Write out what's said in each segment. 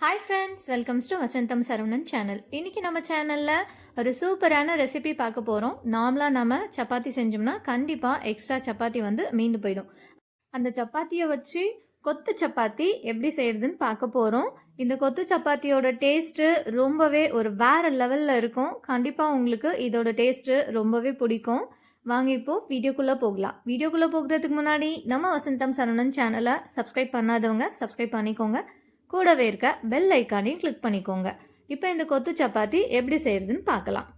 Hi friends welcomes to Vasantham Saravanan channel இன்றைக்கி நம்ம சேனலில் ஒரு சூப்பரான ரெசிபி பார்க்க போகிறோம் நார்மலாக நம்ம சப்பாத்தி செஞ்சோம்னா கண்டிப்பாக எக்ஸ்ட்ரா சப்பாத்தி வந்து மீந்து போயிடும். அந்த சப்பாத்தியை வச்சு கொத்து சப்பாத்தி எப்படி செய்கிறதுன்னு பார்க்க போகிறோம் இந்த கொத்து சப்பாத்தியோட டேஸ்ட்டு ரொம்பவே ஒரு வேறு லெவலில் இருக்கும். கண்டிப்பாக உங்களுக்கு இதோட டேஸ்ட்டு ரொம்பவே பிடிக்கும். வாங்க இப்போது வீடியோக்குள்ளே போகலாம். வீடியோக்குள்ளே போகிறதுக்கு முன்னாடி நம்ம வசந்தம் சரவணன் சேனலை சப்ஸ்கிரைப் பண்ணாதவங்க சப்ஸ்கிரைப் பண்ணிக்கோங்க. கூடவே இருக்க பெல் ஐக்கானையும் கிளிக் பண்ணிக்கோங்க. இப்போ இந்த கொத்து சப்பாத்தி எப்படி செய்கிறதுன்னு பார்க்கலாம்.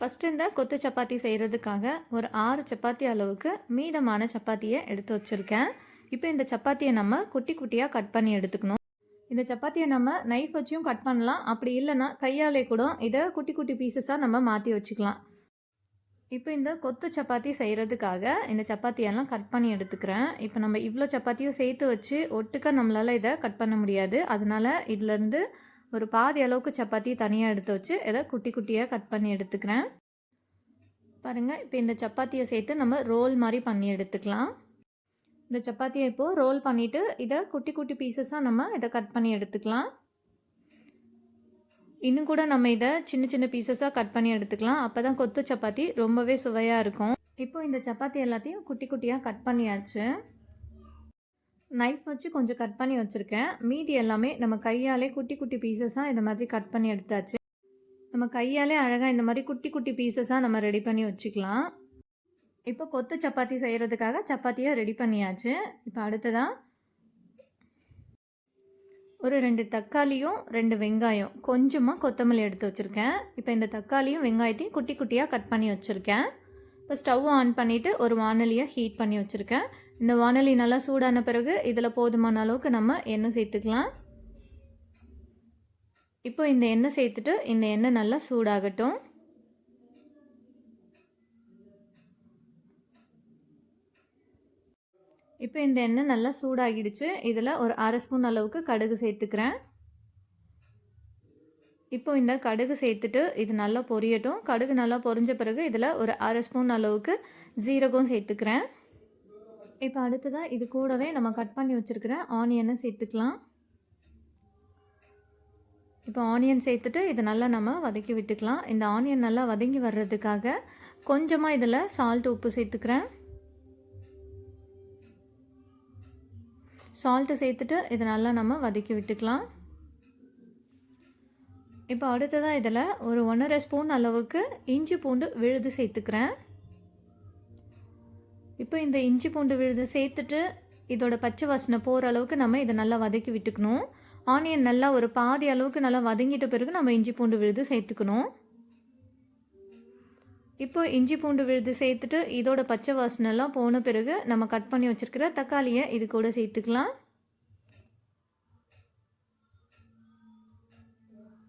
ஃபஸ்ட்டு இந்த கொத்து சப்பாத்தி செய்கிறதுக்காக ஒரு ஆறு சப்பாத்தி அளவுக்கு மீதமான சப்பாத்தியை எடுத்து வச்சுருக்கேன். இப்போ இந்த சப்பாத்தியை நம்ம குட்டி குட்டியாக கட் பண்ணி எடுத்துக்கணும். இந்த சப்பாத்தியை நம்ம நைஃப் வச்சும் கட் பண்ணலாம். அப்படி இல்லைன்னா கையாலே கூட இதை குட்டி குட்டி பீசஸாக நம்ம மாற்றி வச்சுக்கலாம். இப்போ இந்த கொத்து சப்பாத்தி செய்கிறதுக்காக இந்த சப்பாத்தியெல்லாம் கட் பண்ணி எடுத்துக்கிறேன். இப்போ நம்ம இவ்வளோ சப்பாத்தியும் சேர்த்து வச்சு ஒட்டுக்க நம்மளால் இதை கட் பண்ண முடியாது. அதனால் இதுலேருந்து ஒரு பாதி அளவுக்கு சப்பாத்தி தனியாக எடுத்து வச்சு இதை குட்டி குட்டியாக கட் பண்ணி எடுத்துக்கிறேன். பாருங்கள் இப்போ இந்த சப்பாத்தியை சேர்த்து நம்ம ரோல் மாதிரி பண்ணி எடுத்துக்கலாம். இந்த சப்பாத்தியை இப்போது ரோல் பண்ணிவிட்டு இதை குட்டி குட்டி பீசஸாக நம்ம இதை கட் பண்ணி எடுத்துக்கலாம். இன்னும் கூட நம்ம இதை சின்ன சின்ன பீசஸாக கட் பண்ணி எடுத்துக்கலாம். அப்போ தான் கொத்து சப்பாத்தி ரொம்பவே சுவையாக இருக்கும். இப்போ இந்த சப்பாத்தி எல்லாத்தையும் குட்டி குட்டியாக கட் பண்ணியாச்சு. நைஃப் வச்சு கொஞ்சம் கட் பண்ணி வச்சுருக்கேன். மீதி எல்லாமே நம்ம கையாலே குட்டி குட்டி பீசஸாக இந்த மாதிரி கட் பண்ணி எடுத்தாச்சு. நம்ம கையாலே அழகாக இந்த மாதிரி குட்டி குட்டி பீசஸாக நம்ம ரெடி பண்ணி வச்சுக்கலாம். இப்போ கொத்து சப்பாத்தி செய்கிறதுக்காக சப்பாத்தியை ரெடி பண்ணியாச்சு. இப்போ அடுத்ததாக ஒரு ரெண்டு தக்காளியும் ரெண்டு வெங்காயம் கொஞ்சமாக கொத்தமல்லி எடுத்து வச்சுருக்கேன். இப்போ இந்த தக்காளியும் வெங்காயத்தையும் குட்டி குட்டியாக கட் பண்ணி வச்சுருக்கேன். இப்போ ஸ்டவ் ஆன் பண்ணிவிட்டு ஒரு வானலியை ஹீட் பண்ணி வச்சுருக்கேன். இந்த வானலி நல்லா சூடான பிறகு இதில் போதுமான அளவுக்கு நம்ம எண்ணெய் சேர்த்துக்கலாம். இப்போ இந்த எண்ணெய் சேர்த்துட்டு இந்த எண்ணெய் நல்லா சூடாகட்டும். இப்போ இந்த எண்ணெய் நல்லா சூடாகிடுச்சு. இதில் ஒரு அரை ஸ்பூன் அளவுக்கு கடுகு சேர்த்துக்கிறேன். இப்போ இந்த கடுகு சேர்த்துட்டு இது நல்லா பொரியட்டும். கடுகு நல்லா பொரிஞ்ச பிறகு இதில் ஒரு அரை ஸ்பூன் அளவுக்கு ஜீரகம் சேர்த்துக்கிறேன். இப்போ அடுத்ததாக இது கூடவே நம்ம கட் பண்ணி வச்சுருக்கிற ஆனியனை சேர்த்துக்கலாம். இப்போ ஆனியன் சேர்த்துட்டு இதை நல்லா நம்ம வதக்கி விட்டுக்கலாம். இந்த ஆனியன் நல்லா வதங்கி வர்றதுக்காக கொஞ்சமாக இதில் சால்ட் உப்பு சேர்த்துக்கிறேன். சால்ட்டு சேர்த்துட்டு இதை நல்லா நம்ம வதக்கி விட்டுக்கலாம். இப்போ அடுத்ததாக இதில் ஒரு ஒன்றரை ஸ்பூன் அளவுக்கு இஞ்சி பூண்டு விழுது சேர்த்துக்கிறேன். இப்போ இந்த இஞ்சி பூண்டு விழுது சேர்த்துட்டு இதோட பச்சை வாசனை போகிற அளவுக்கு நம்ம இதை நல்லா வதக்கி விட்டுக்கணும். ஆனியன் நல்லா ஒரு பாதி அளவுக்கு நல்லா வதங்கிட்ட பிறகு நம்ம இஞ்சி பூண்டு விழுது சேர்த்துக்கணும். இப்போ இஞ்சி பூண்டு விழுது சேர்த்துட்டு இதோட பச்சை வாசனைலாம் போன பிறகு நம்ம கட் பண்ணி வச்சுருக்கிற தக்காளியை இது கூட சேர்த்துக்கலாம்.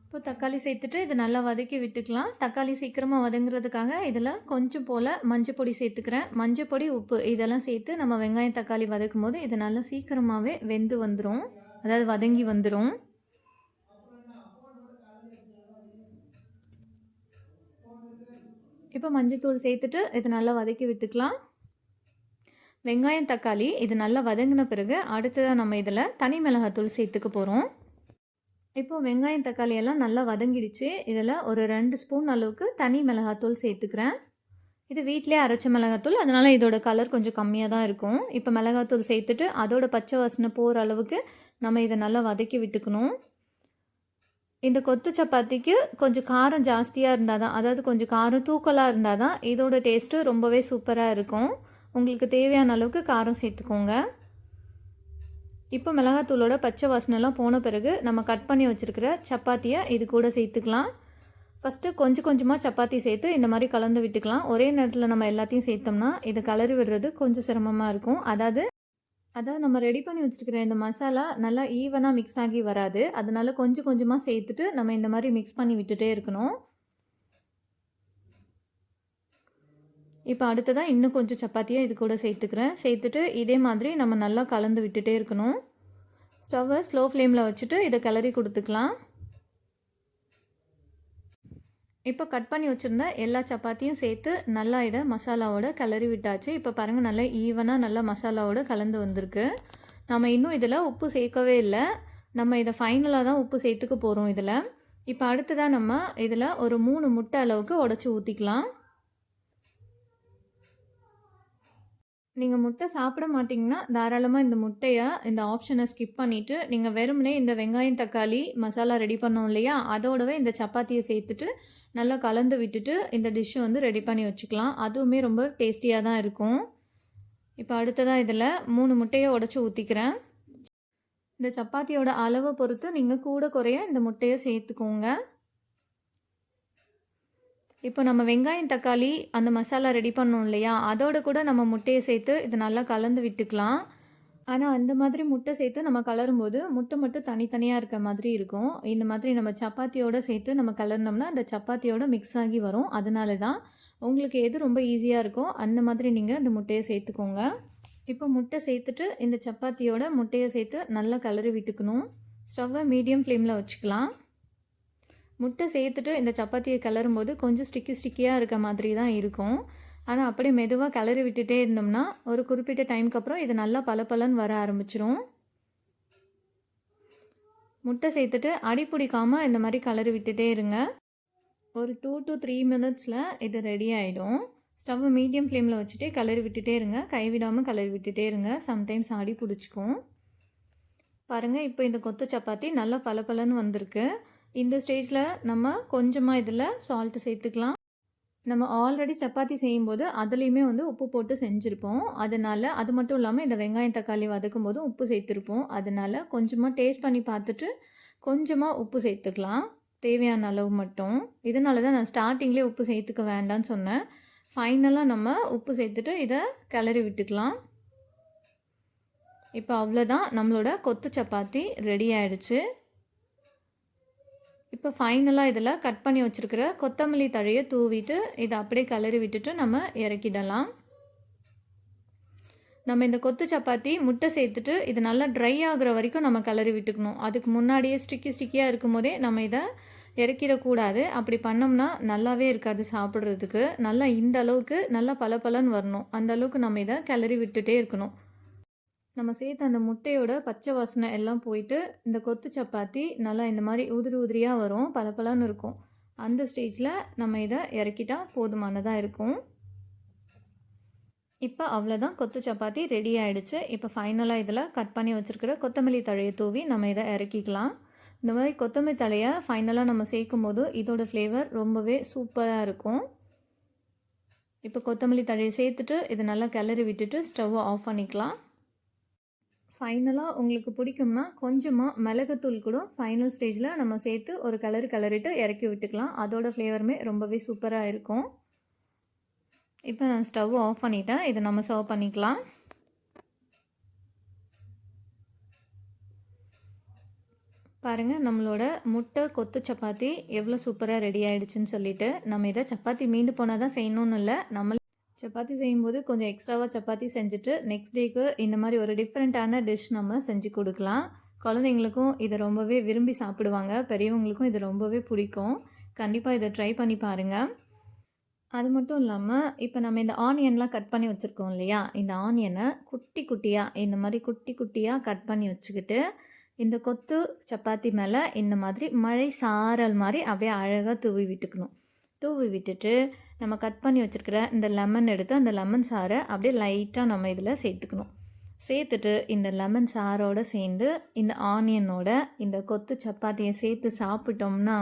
இப்போ தக்காளி சேர்த்துட்டு இது நல்லா வதக்கி விட்டுக்கலாம். தக்காளி சீக்கிரமாக வதங்குறதுக்காக இதில் கொஞ்சம் போல் மஞ்சள் பொடி சேர்த்துக்கிறேன். மஞ்சள் பொடி உப்பு இதெல்லாம் சேர்த்து நம்ம வெங்காயம் தக்காளி வதக்கும் போது இது நல்லா சீக்கிரமாகவே வெந்து வந்துடும் அதாவது வதங்கி வந்துடும் இப்போ மஞ்சத்தூள் சேர்த்துட்டு இது நல்லா வதக்கி விட்டுக்கலாம். வெங்காயம் தக்காளி இது நல்லா வதங்கின பிறகு அடுத்ததாக நம்ம இதில் தனி மிளகாத்தூள் சேர்த்துக்க போகிறோம். இப்போது வெங்காயம் தக்காளி எல்லாம் நல்லா வதங்கிடுச்சு. இதில் ஒரு ரெண்டு ஸ்பூன் அளவுக்கு தனி மிளகாத்தூள் சேர்த்துக்கிறேன். இது வீட்டிலே அரைச்ச மிளகாத்தூள் அதனால் இதோட கலர் கொஞ்சம் கம்மியாக தான் இருக்கும். இப்போ மிளகாத்தூள் சேர்த்துட்டு அதோட பச்சை வாசனை போகிற அளவுக்கு நம்ம இதை நல்லா வதக்கி விட்டுக்கணும். இந்த கொத்து சப்பாத்திக்கு கொஞ்சம் காரம் ஜாஸ்தியாக இருந்தால் தான் அதாவது கொஞ்சம் காரம் தூக்கலாக இருந்தால் தான் இதோட டேஸ்ட்டு ரொம்பவே சூப்பராக இருக்கும். உங்களுக்கு தேவையான அளவுக்கு காரம் சேர்த்துக்கோங்க. இப்போ மிளகாத்தூளோட பச்சை வாசனைலாம் போன பிறகு நம்ம கட் பண்ணி வச்சுருக்கிற சப்பாத்தியை இது கூட சேர்த்துக்கலாம். ஃபஸ்ட்டு கொஞ்சம் கொஞ்சமாக சப்பாத்தி சேர்த்து இந்த மாதிரி கலந்து விட்டுக்கலாம். ஒரே நேரத்தில் நம்ம எல்லாத்தையும் சேர்த்தோம்னா இது கலரி விடுறது கொஞ்சம் சிரமமாக இருக்கும். அதாவது அதாவது நம்ம ரெடி பண்ணி வச்சுருக்கிற இந்த மசாலா நல்லா ஈவனாக மிக்ஸ் ஆகி வராது. அதனால கொஞ்சம் கொஞ்சமாக சேர்த்துட்டு நம்ம இந்த மாதிரி மிக்ஸ் பண்ணி விட்டுட்டே இருக்கணும். இப்போ அடுத்ததாக இன்னும் கொஞ்சம் சப்பாத்தியை இது கூட சேர்த்துக்கிறேன். சேர்த்துட்டு இதே மாதிரி நம்ம நல்லா கலந்து விட்டுட்டே இருக்கணும். ஸ்டவ்வை ஸ்லோ ஃப்ளேமில் வச்சுட்டு இதை கிளறி கொடுத்துக்கலாம். இப்போ கட் பண்ணி வச்சுருந்த எல்லா சப்பாத்தியும் சேர்த்து நல்லா இதை மசாலாவோட கிளறி விட்டாச்சு. இப்போ பாருங்கள் நல்லா ஈவனாக நல்லா மசாலாவோட கலந்து வந்திருக்கு. நம்ம இன்னும் இதில் உப்பு சேர்க்கவே இல்லை. நம்ம இதை ஃபைனலாக தான் உப்பு சேர்த்துக்க போகிறோம் இதில். இப்போ அடுத்ததாக நம்ம இதில் ஒரு மூணு முட்டை அளவுக்கு உடச்சி ஊற்றிக்கலாம் நீங்கள் முட்டை சாப்பிட மாட்டிங்கன்னா தாராளமாக இந்த முட்டையை இந்த ஆப்ஷனை ஸ்கிப் பண்ணிவிட்டு நீங்கள் வெறுமனே இந்த வெங்காயம் தக்காளி மசாலா ரெடி பண்ணோம் இல்லையா? அதோடவே இந்த சப்பாத்தியை சேர்த்துட்டு நல்லா கலந்து விட்டுட்டு இந்த டிஷ்ஷை வந்து ரெடி பண்ணி வச்சுக்கலாம். அதுவுமே ரொம்ப டேஸ்டியாக தான் இருக்கும். இப்போ அடுத்ததாக இதில் மூணு முட்டையை உடச்சி ஊற்றிக்கிறேன் இந்த சப்பாத்தியோட அளவை பொறுத்து நீங்கள் கூட குறைய இந்த முட்டையை சேர்த்துக்கோங்க. இப்போ நம்ம வெங்காயம் தக்காளி அந்த மசாலா ரெடி பண்ணோம் இல்லையா? அதோட கூட நம்ம முட்டையை சேர்த்து இதை நல்லா கலந்து விட்டுக்கலாம். ஆனால் அந்த மாதிரி முட்டை சேர்த்து நம்ம கலரும் போது முட்டை மட்டும் தனித்தனியாக இருக்க மாதிரி இருக்கும். இந்த மாதிரி நம்ம சப்பாத்தியோடு சேர்த்து நம்ம கலர்னோம்னா அந்த சப்பாத்தியோட மிக்ஸ் ஆகி வரும். அதனால தான் உங்களுக்கு எது ரொம்ப ஈஸியாக இருக்கோ அந்த மாதிரி நீங்கள் அந்த முட்டையை சேர்த்துக்கோங்க. இப்போ முட்டை சேர்த்துட்டு இந்த சப்பாத்தியோட முட்டையை சேர்த்து நல்லா கலரி விட்டுக்கணும். ஸ்டவ்வை மீடியம் ஃப்ளேமில் வச்சுக்கலாம். முட்டை சேர்த்துட்டு இந்த சப்பாத்தியை கிளறும்போது கொஞ்சம் ஸ்டிக்கி ஸ்டிக்கியாக இருக்க மாதிரி தான் இருக்கும். ஆனால் அப்படியே மெதுவாக கிளறி விட்டுட்டே இருந்தோம்னா ஒரு குறிப்பிட்ட டைமுக்கு அப்புறம் இது நல்லா பளபளன்னு வர ஆரம்பிச்சிரும். முட்டை சேர்த்துட்டு அடி பிடிக்காமல் இந்த மாதிரி கலரி விட்டுட்டே இருங்க. ஒரு டூ டு த்ரீ மினிட்ஸில் இது ரெடி ஆகிடும் ஸ்டவ்வை மீடியம் ஃப்ளேமில் வச்சுட்டு கலரி விட்டுட்டே இருங்க. கைவிடாமல் கலரி விட்டுட்டே இருங்க. சம்டைம்ஸ் அடி பிடிச்சிக்கும். பாருங்கள் இப்போ இந்த கொத்து சப்பாத்தி நல்லா பளபளன்னு வந்திருக்கு. இந்த ஸ்டேஜில் நம்ம கொஞ்சமாக இதில் சால்ட்டு சேர்த்துக்கலாம். நம்ம ஆல்ரெடி சப்பாத்தி செய்யும்போது அதுலேயுமே வந்து உப்பு போட்டு செஞ்சுருப்போம். அதனால் அது மட்டும் இல்லாமல் இந்த வெங்காயம் தக்காளி வதக்கும் போதும் உப்பு சேர்த்துருப்போம். அதனால் கொஞ்சமாக டேஸ்ட் பண்ணி பார்த்துட்டு கொஞ்சமாக உப்பு சேர்த்துக்கலாம். தேவையான அளவு மட்டும். இதனால தான் நான் ஸ்டார்டிங்லேயே உப்பு சேர்த்துக்க வேண்டாம்னு சொன்னேன். ஃபைனலாக நம்ம உப்பு சேர்த்துட்டு இதை கிளறி விட்டுக்கலாம். இப்போ அவ்வளோதான் நம்மளோட கொத்து சப்பாத்தி ரெடி ஆயிடுச்சு. இப்போ ஃபைனலாக இதில் கட் பண்ணி வச்சுருக்கிற கொத்தமல்லி தழையை தூவிட்டு இதை அப்படியே கலரி விட்டுட்டு நம்ம இறக்கிடலாம். நம்ம இந்த கொத்து சப்பாத்தி முட்டை சேர்த்துட்டு இது நல்லா ட்ரை ஆகிற வரைக்கும் நம்ம கலரி விட்டுக்கணும். அதுக்கு முன்னாடியே ஸ்டிக்கி ஸ்டிக்கியாக இருக்கும் போதே நம்ம இதை இறக்கிடக்கூடாது. அப்படி பண்ணோம்னா நல்லாவே இருக்காது சாப்பிட்றதுக்கு. நல்லா இந்த அளவுக்கு நல்லா பல பலன்னு வரணும். அந்த அளவுக்கு நம்ம இதை கிளறி விட்டுட்டே இருக்கணும். நம்ம சேர்த்த அந்த முட்டையோட பச்சை வாசனை எல்லாம் போயிட்டு இந்த கொத்து சப்பாத்தி நல்லா இந்த மாதிரி உதிரி உதிரியாக வரும் பளபளன்னு இருக்கும். அந்த ஸ்டேஜில் நம்ம இதை இறக்கிட்டால் போதுமானதாக இருக்கும். இப்போ அவ்வளோதான் கொத்து சப்பாத்தி ரெடி ஆகிடுச்சு இப்போ ஃபைனலாக இதில் கட் பண்ணி வச்சுருக்கிற கொத்தமல்லி தழையை தூவி நம்ம இதை இறக்கிக்கலாம். இந்த மாதிரி கொத்தமல்லி தழையை ஃபைனலாக நம்ம சேர்க்கும் போது இதோட ஃப்ளேவர் ரொம்பவே சூப்பராக இருக்கும். இப்போ கொத்தமல்லி தழையை சேர்த்துட்டு இது நல்லா கிளறி விட்டுட்டு ஸ்டவ்வை ஆஃப் பண்ணிக்கலாம். ஃபைனலாக உங்களுக்கு பிடிக்கும்னா கொஞ்சமாக மிளகுத்தூள் கூட ஃபைனல் ஸ்டேஜில் நம்ம சேர்த்து ஒரு கலர் கலரிட்டு இறக்கி விட்டுக்கலாம். அதோட ஃப்ளேவருமே ரொம்பவே சூப்பராக இருக்கும். இப்போ நான் ஸ்டவ் ஆஃப் பண்ணிட்டேன். இதை நம்ம சர்வ் பண்ணிக்கலாம். பாருங்கள் நம்மளோட முட்டை கொத்து சப்பாத்தி எவ்வளோ சூப்பராக ரெடி ஆகிடுச்சின்னு சொல்லிட்டு நம்ம இதை சப்பாத்தி மீண்டு போனால் தான் செய்யணும்னு இல்லை நம்ம சப்பாத்தி செய்யும்போது கொஞ்சம் எக்ஸ்ட்ராவாக சப்பாத்தி செஞ்சுட்டு நெக்ஸ்ட் டேக்கு இந்த மாதிரி ஒரு டிஃப்ரெண்ட்டான டிஷ் நம்ம செஞ்சு கொடுக்கலாம். குழந்தைங்களுக்கும் இதை ரொம்பவே விரும்பி சாப்பிடுவாங்க. பெரியவங்களுக்கும் இது ரொம்பவே பிடிக்கும். கண்டிப்பாக இதை ட்ரை பண்ணி பாருங்கள் அது மட்டும் இல்லாமல் இப்போ நம்ம இந்த ஆனியன்லாம் கட் பண்ணி வச்சுருக்கோம் இல்லையா? இந்த ஆனியனை குட்டி குட்டியாக இந்த மாதிரி குட்டி குட்டியாக கட் பண்ணி வச்சுக்கிட்டு இந்த கொத்து சப்பாத்தி மேலே இந்த மாதிரி மழை சாரல் மாதிரி அப்படியே அழகாக தூவி விட்டுக்கணும். தூவி விட்டுட்டு நம்ம கட் பண்ணி வச்சுருக்கிற இந்த லெமன் எடுத்து அந்த லெமன் சாறை அப்படியே லைட்டாக நம்ம இதில் சேர்த்துக்கணும். சேர்த்துட்டு இந்த லெமன் சாரோடு சேர்ந்து இந்த ஆனியனோட இந்த கொத்து சப்பாத்தியை சேர்த்து சாப்பிட்டோம்னா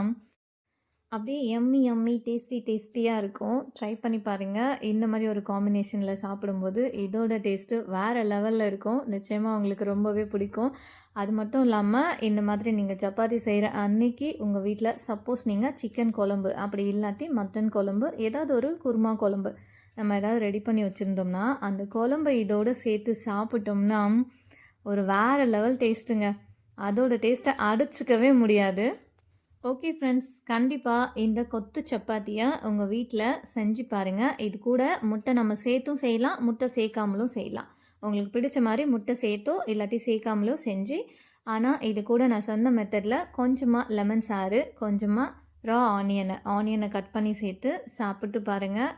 அப்படியே எம்மி எம்மி டேஸ்டி டேஸ்டியாக இருக்கும். ட்ரை பண்ணி பாருங்கள் இந்த மாதிரி ஒரு காம்பினேஷனில் சாப்பிடும்போது இதோட டேஸ்ட்டு வேறு லெவலில் இருக்கும். நிச்சயமாக உங்களுக்கு ரொம்பவே பிடிக்கும். அது மட்டும் இல்லாமல் இந்த மாதிரி நீங்கள் சப்பாத்தி செய்கிற அன்னைக்கு உங்கள் வீட்டில் சப்போஸ் நீங்கள் சிக்கன் குழம்பு அப்படி இல்லாட்டி மட்டன் குழம்பு ஏதாவது ஒரு குருமா குழம்பு நம்ம ஏதாவது ரெடி பண்ணி வச்சுருந்தோம்னா அந்த குழம்பை இதோடு சேர்த்து சாப்பிட்டோம்னா ஒரு வேறு லெவல் டேஸ்ட்டுங்க அதோட டேஸ்ட்டை அடிச்சிக்கவே முடியாது. ஓகே ஃப்ரெண்ட்ஸ் கண்டிப்பாக இந்த கொத்து சப்பாத்தியை உங்கள் வீட்டில் செஞ்சு பாருங்கள் இது கூட முட்டை நம்ம சேர்த்தும் செய்யலாம் முட்டை சேர்க்காமலும் செய்யலாம். உங்களுக்கு பிடிச்ச மாதிரி முட்டை சேர்த்தோ இல்லாட்டி சேர்க்காமலோ செஞ்சு ஆனால் இது கூட நான் சொன்ன மெத்தடில் கொஞ்சமாக லெமன் சாறு கொஞ்சமாக ரா ஆனியனை ஆனியனை கட் பண்ணி சேர்த்து சாப்பிட்டு பாருங்கள்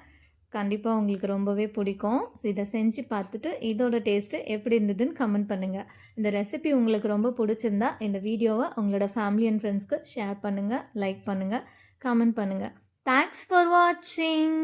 கண்டிப்பாக உங்களுக்கு ரொம்பவே பிடிக்கும். இதை செஞ்சு பார்த்துட்டு இதோட டேஸ்ட்டு எப்படி இருந்ததுன்னு கமெண்ட் பண்ணுங்கள் இந்த ரெசிபி உங்களுக்கு ரொம்ப பிடிச்சிருந்தா இந்த வீடியோவை உங்களோட ஃபேமிலி அண்ட் ஃப்ரெண்ட்ஸ்க்கு ஷேர் பண்ணுங்கள் லைக் பண்ணுங்கள் கமெண்ட் பண்ணுங்கள் தேங்க்ஸ் ஃபார் வாட்சிங்